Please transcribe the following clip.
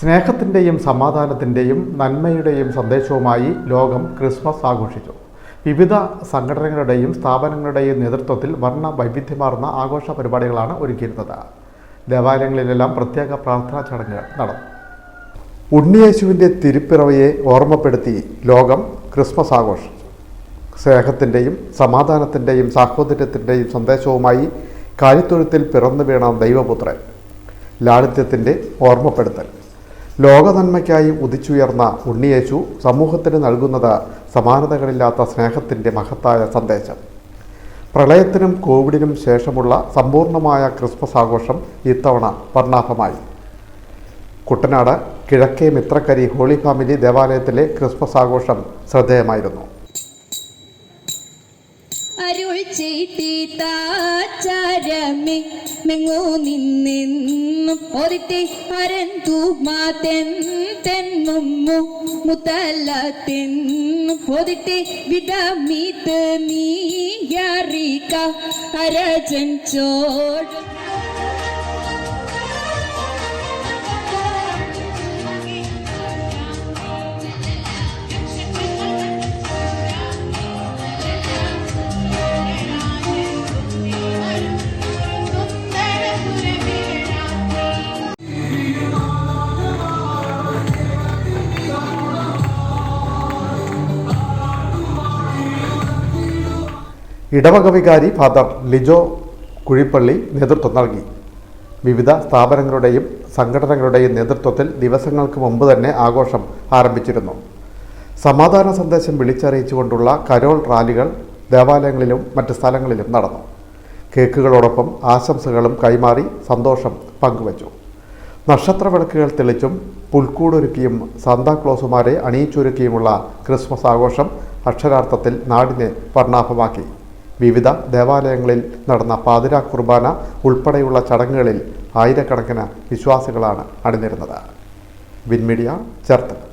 സ്നേഹത്തിന്റെയും സമാധാനത്തിന്റെയും നന്മയുടെയും സന്ദേശവുമായി ലോകം ക്രിസ്മസ് ആഘോഷിച്ചു. വിവിധ സംഘടനകളുടെയും സ്ഥാപനങ്ങളുടെയും നേതൃത്വത്തിൽ വർണ വൈവിധ്യമാർന്ന ആഘോഷ പരിപാടികളാണ് ഒരുക്കിയിരുന്നത്. ദേവാലയങ്ങളിലെല്ലാം പ്രത്യേക പ്രാർത്ഥനാ ചടങ്ങുകൾ നടന്നു. ഉണ്ണിയേശുവിന്റെ തിരുപ്പിറവയെ ഓർമ്മപ്പെടുത്തി ലോകം ക്രിസ്മസ് ആഘോഷിച്ചു. സ്നേഹത്തിന്റെയും സമാധാനത്തിന്റെയും സാഹോദര്യത്തിന്റെയും സന്ദേശവുമായി കാലിത്തൊഴുത്തിൽ പിറന്നു വീണ ദൈവപുത്രൻ ലാളിത്യത്തിന്റെ ഓർമ്മപ്പെടുത്തൽ. ലോകനന്മയ്ക്കായി ഉദിച്ചുയർന്ന ഉണ്ണിയേശു സമൂഹത്തിന് നൽകുന്നത് സമാനതകളില്ലാത്ത സ്നേഹത്തിന്റെ മഹത്തായ സന്ദേശം. പ്രളയത്തിനും കോവിഡിനും ശേഷമുള്ള സമ്പൂർണമായ ക്രിസ്മസ് ആഘോഷം ഇത്തവണ വർണാഭമായി. കുട്ടനാട് കിഴക്കേ മിത്രക്കരി ഹോളി ഫാമിലി ദേവാലയത്തിലെ ക്രിസ്മസ് ആഘോഷം ശ്രദ്ധേയമായിരുന്നു. അരുൾ ചെയ്താചാരമേ മെങ്ങോ നിന്നെന്നും ഒരിത്തെ അരന്തു മാതെൻ തെന്നുമ്മു മുതലത്തെന്നും ഒരിത്തെ വിടമീത്ത് നീയറിക അരജൻ ചോട് ഇടവക വികാരി ഫാദർ ലിജോ കുഴിപ്പള്ളി നേതൃത്വം നൽകി. വിവിധ സ്ഥാപനങ്ങളുടെയും സംഘടനകളുടെയും നേതൃത്വത്തിൽ ദിവസങ്ങൾക്ക് മുമ്പ് തന്നെ ആഘോഷം ആരംഭിച്ചിരുന്നു. സമാധാന സന്ദേശം വിളിച്ചറിയിച്ചുകൊണ്ടുള്ള കരോൾ റാലികൾ ദേവാലയങ്ങളിലും മറ്റ് സ്ഥലങ്ങളിലും നടന്നു. കേക്കുകളോടൊപ്പം ആശംസകളും കൈമാറി സന്തോഷം പങ്കുവച്ചു. നക്ഷത്ര വിളക്കുകൾ തെളിച്ചും പുൽക്കൂടൊരുക്കിയും സാന്താക്ലോസുമാരെ അണിയിച്ചൊരുക്കിയുമുള്ള ക്രിസ്മസ് ആഘോഷം അക്ഷരാർത്ഥത്തിൽ നാടിനെ വർണാഭമാക്കി. വിവിധ ദേവാലയങ്ങളിൽ നടന്ന പാതിര കുർബാന ഉൾപ്പെടെയുള്ള ചടങ്ങുകളിൽ ആയിരക്കണക്കിന് വിശ്വാസികളാണ് അണിനിരുന്നത്. വിൻമീഡിയ ചേർത്തല.